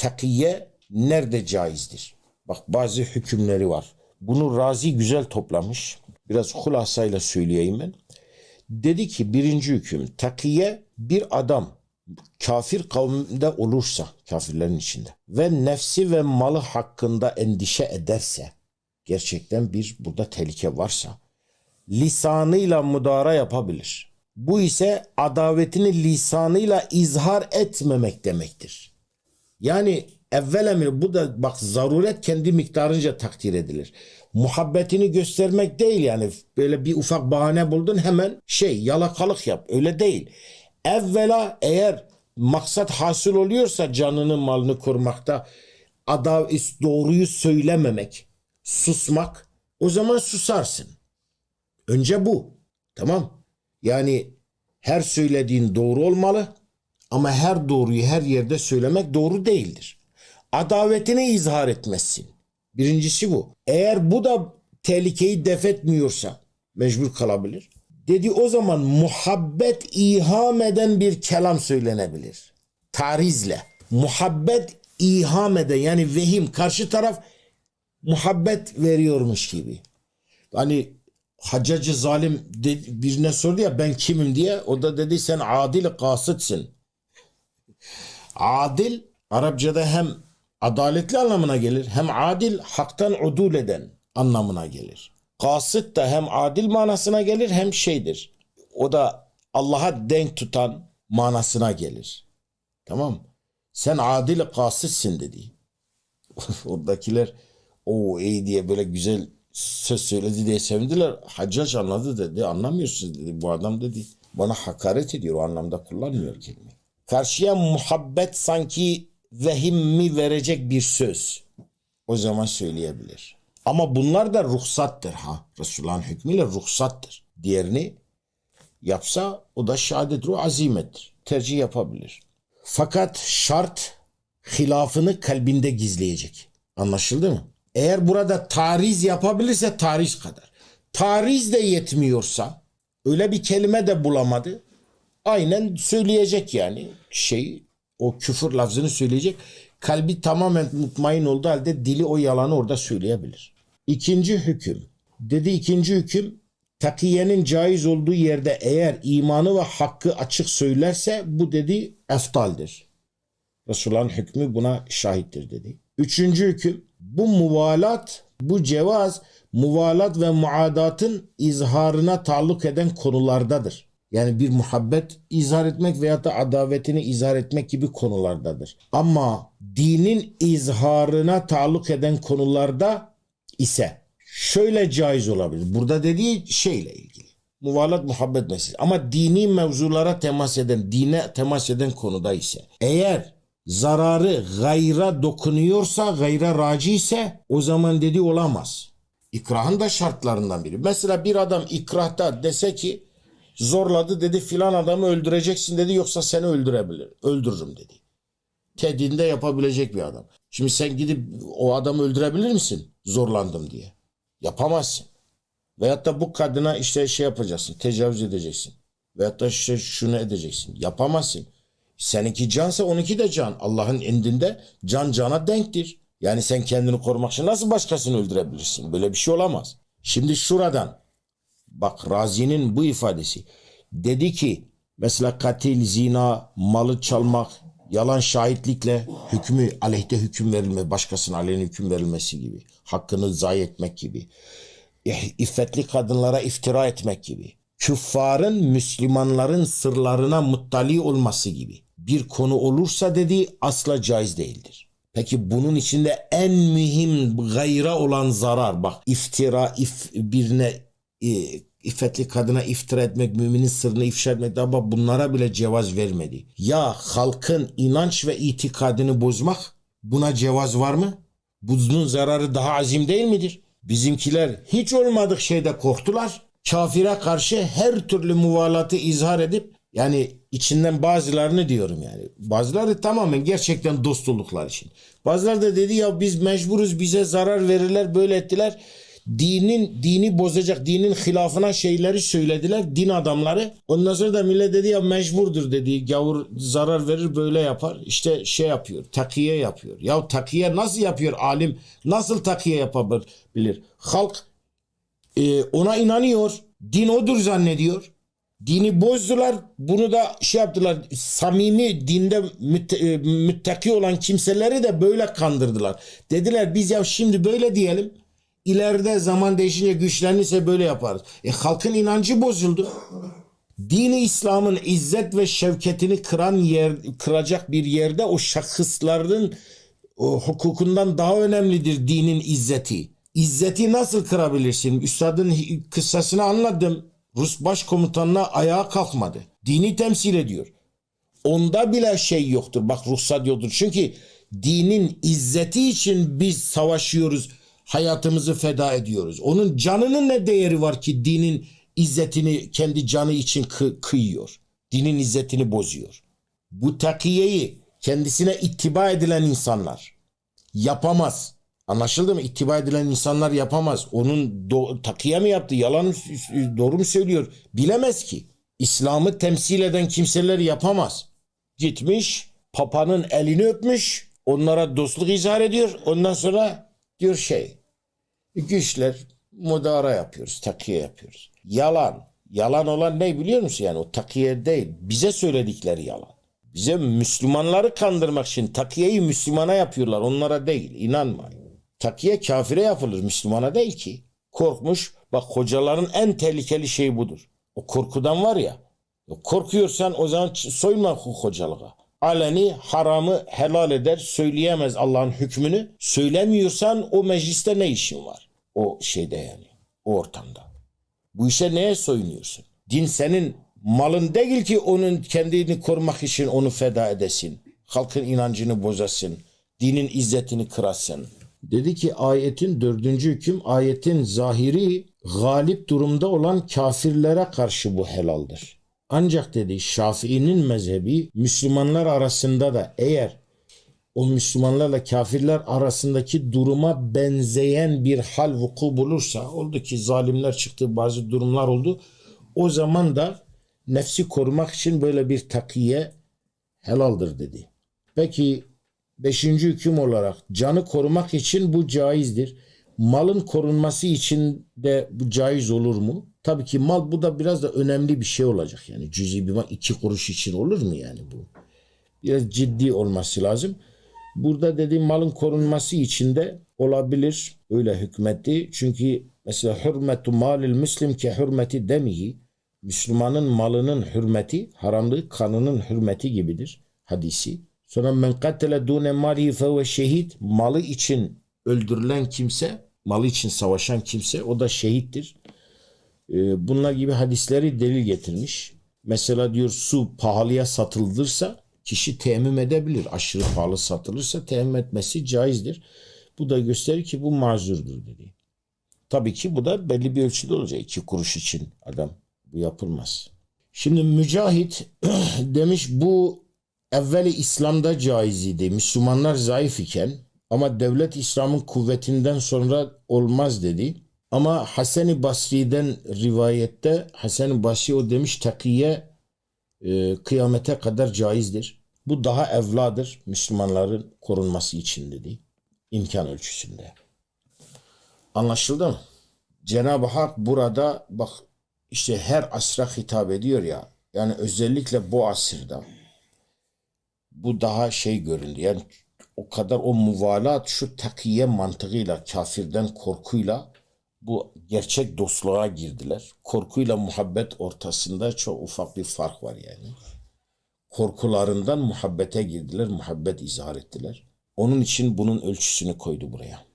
takiye nerede caizdir? Bak bazı hükümleri var. Bunu Razi güzel toplamış. Biraz hulasayla söyleyeyim ben. Dedi ki birinci hüküm takiye bir adam kafir kavminde olursa kafirlerin içinde ve nefsi ve malı hakkında endişe ederse gerçekten bir burada tehlike varsa lisanıyla müdara yapabilir. Bu ise adavetini lisanıyla izhar etmemek demektir. Yani evvel emir bu da bak zaruret kendi miktarınca takdir edilir. Muhabbetini göstermek değil yani böyle bir ufak bahane buldun hemen şey yalakalık yap öyle değil. Evvela eğer maksat hasıl oluyorsa canını malını korumakta ada doğruyu söylememek susmak o zaman susarsın. Önce bu. Tamam. Yani her söylediğin doğru olmalı ama her doğruyu her yerde söylemek doğru değildir. Adavetini izhar etmezsin. Birincisi bu. Eğer bu da tehlikeyi def etmiyorsa mecbur kalabilir. Dedi o zaman muhabbet iham eden bir kelam söylenebilir. Tarizle. Muhabbet iham eden yani vehim karşı taraf muhabbet veriyormuş gibi. Hani Haccacı zalim birine sordu ya ben kimim diye. O da dedi sen adil kasıtsın. Adil Arapçada hem adaletli anlamına gelir hem adil haktan udul eden anlamına gelir. Kasıt da hem adil manasına gelir hem şeydir. O da Allah'a denk tutan manasına gelir. Tamam. Sen adil kasıtsın dedi. Oradakiler o iyi diye böyle güzel söz söyledi diye sevindiler. Haccac anladı dedi. Anlamıyorsunuz dedi. Bu adam dedi. Bana hakaret ediyor. O anlamda kullanmıyor kelimeyi. Karşıya muhabbet sanki vehim mi verecek bir söz. O zaman söyleyebilir. Ama bunlar da ruhsattır ha. Resulullah'ın hükmüyle ruhsattır. Diğerini yapsa o da şehadet ruh azimettir. Tercih yapabilir. Fakat şart hilafını kalbinde gizleyecek. Anlaşıldı mı? Eğer burada tariz yapabilirse tariz kadar. Tariz de yetmiyorsa öyle bir kelime de bulamadı. Aynen söyleyecek yani şey o küfür lafzını söyleyecek. Kalbi tamamen mutmain olduğu halde dili o yalanı orada söyleyebilir. İkinci hüküm. Dedi ikinci hüküm takiyenin caiz olduğu yerde eğer imanı ve hakkı açık söylerse bu dedi eftaldir. Resulullah'ın hükmü buna şahittir dedi. Üçüncü hüküm bu muvalat, bu cevaz muvalat ve muadatın izharına taalluk eden konulardadır. Yani bir muhabbet izhar etmek veyahut da adavetini izhar etmek gibi konulardadır. Ama dinin izharına taalluk eden konularda ise şöyle caiz olabilir. Burada dediği şeyle ilgili. Muvalat muhabbet meselesi. Ama dini mevzulara temas eden, dine temas eden konuda ise eğer zararı gayra dokunuyorsa, gayra raci ise o zaman dedi olamaz. İkrahın da şartlarından biri. Mesela bir adam ikrahta dese ki zorladı dedi filan adamı öldüreceksin dedi yoksa seni öldürebilir. Öldürürüm dedi. Tehdidinde yapabilecek bir adam. Şimdi sen gidip o adamı öldürebilir misin? Zorlandım diye. Yapamazsın. Veyahut da bu kadına işte şey yapacaksın, tecavüz edeceksin. Veyahut da işte şunu edeceksin. Yapamazsın. Seninki cansa onunki de can. Allah'ın indinde can cana denktir. Yani sen kendini korumak için nasıl başkasını öldürebilirsin? Böyle bir şey olamaz. Şimdi şuradan bak Razi'nin bu ifadesi dedi ki mesela katil, zina, malı çalmak, yalan şahitlikle hükmü aleyhte hüküm verilme, başkasının aleyhine hüküm verilmesi gibi, hakkını zayi etmek gibi, İh- iffetli kadınlara iftira etmek gibi, küffarın Müslümanların sırlarına muttali olması gibi bir konu olursa dedi asla caiz değildir. Peki bunun içinde en mühim gayra olan zarar bak iftira if, birine iffetli kadına iftira etmek, müminin sırrını ifşa etmek ama bunlara bile cevaz vermedi. Ya halkın inanç ve itikadını bozmak buna cevaz var mı? Bunun zararı daha azim değil midir? Bizimkiler hiç olmadık şeyde korktular. Kafire karşı her türlü muvalatı izhar edip yani içinden bazılarını diyorum yani. Bazıları tamamen gerçekten dost oldukları için. Bazıları da dedi ya biz mecburuz bize zarar verirler böyle ettiler. Dinin dini bozacak, dinin hilafına şeyleri söylediler din adamları. Ondan sonra da millet dedi ya mecburdur dedi. Gavur zarar verir böyle yapar. İşte şey yapıyor. Takiye yapıyor. Ya takiye nasıl yapıyor alim? Nasıl takiye yapabilir? Halk e, ona inanıyor. Din odur zannediyor. Dini bozdular. Bunu da şey yaptılar. Samimi dinde mütte, e, müttaki olan kimseleri de böyle kandırdılar. Dediler biz ya şimdi böyle diyelim. İleride zaman değişince güçlenirse böyle yaparız. E halkın inancı bozuldu. Dini İslam'ın izzet ve şevketini kıran yer, kıracak bir yerde o şahısların o hukukundan daha önemlidir dinin izzeti. İzzeti nasıl kırabilirsin? Üstadın kıssasını anladım. Rus başkomutanına ayağa kalkmadı. Dini temsil ediyor. Onda bile şey yoktur. Bak ruhsat yoktur. Çünkü dinin izzeti için biz savaşıyoruz. Hayatımızı feda ediyoruz. Onun canının ne değeri var ki dinin izzetini kendi canı için kı- kıyıyor. Dinin izzetini bozuyor. Bu takiyeyi kendisine ittiba edilen insanlar yapamaz. Anlaşıldı mı? İttiba edilen insanlar yapamaz. Onun do- takiye mi yaptı? Yalan mı- doğru mu söylüyor? Bilemez ki. İslam'ı temsil eden kimseler yapamaz. Gitmiş papanın elini öpmüş. Onlara dostluk izhar ediyor. Ondan sonra diyor şey güçler mudara yapıyoruz. Takiye yapıyoruz. Yalan. Yalan olan ne biliyor musun? Yani o takiye değil. Bize söyledikleri yalan. Bize Müslümanları kandırmak için takiyeyi Müslümana yapıyorlar. Onlara değil. İnanmayın. Takiye kafire yapılır. Müslümana değil ki. Korkmuş. Bak hocaların en tehlikeli şeyi budur. O korkudan var ya. Korkuyorsan o zaman hu- hocalığa. Aleni haramı helal eder söyleyemez Allah'ın hükmünü. Söylemiyorsan o mecliste ne işin var? O şeyde yani. O ortamda. Bu işe neye soyunuyorsun? Din senin malın değil ki onun kendini korumak için onu feda edesin. Halkın inancını bozasın. Dinin izzetini kırasın. Dedi ki ayetin dördüncü hüküm ayetin zahiri galip durumda olan kafirlere karşı bu helaldir. Ancak dedi Şafii'nin mezhebi Müslümanlar arasında da eğer o Müslümanlarla kafirler arasındaki duruma benzeyen bir hal vuku bulursa oldu ki zalimler çıktı bazı durumlar oldu. O zaman da nefsi korumak için böyle bir takiye helaldir dedi. Peki beşinci hüküm olarak canı korumak için bu caizdir. Malın korunması için de bu caiz olur mu? Tabii ki mal bu da biraz da önemli bir şey olacak. Yani cüzi bir mal iki kuruş için olur mu yani bu? Biraz ciddi olması lazım. Burada dediğim malın korunması için de olabilir. Öyle hükmetti. Çünkü mesela hürmetu malil müslim ke hürmeti demihi. Müslümanın malının hürmeti, haramlığı kanının hürmeti gibidir. Hadisi. Sonra men katele dune malihi fehuve şehit. Malı için öldürülen kimse, malı için savaşan kimse o da şehittir. Ee, bunlar gibi hadisleri delil getirmiş. Mesela diyor su pahalıya satılırsa kişi temmüm edebilir. Aşırı pahalı satılırsa temmüm etmesi caizdir. Bu da gösterir ki bu mazurdur dedi. Tabii ki bu da belli bir ölçüde olacak. İki kuruş için adam bu yapılmaz. Şimdi Mücahit demiş bu evveli İslam'da caiz idi. Müslümanlar zayıf iken ama devlet İslam'ın kuvvetinden sonra olmaz dedi. Ama Hasan-ı Basri'den rivayette Hasan-ı Basri o demiş takiye e, kıyamete kadar caizdir. Bu daha evladır Müslümanların korunması için dedi. İmkan ölçüsünde. Anlaşıldı mı? Cenab-ı Hak burada bak işte her asra hitap ediyor ya. Yani özellikle bu asırda bu daha şey göründü. Yani o kadar o muvalat şu takiye mantığıyla kafirden korkuyla bu gerçek dostluğa girdiler. Korkuyla muhabbet ortasında çok ufak bir fark var yani. Korkularından muhabbete girdiler, muhabbet izhar ettiler. Onun için bunun ölçüsünü koydu buraya.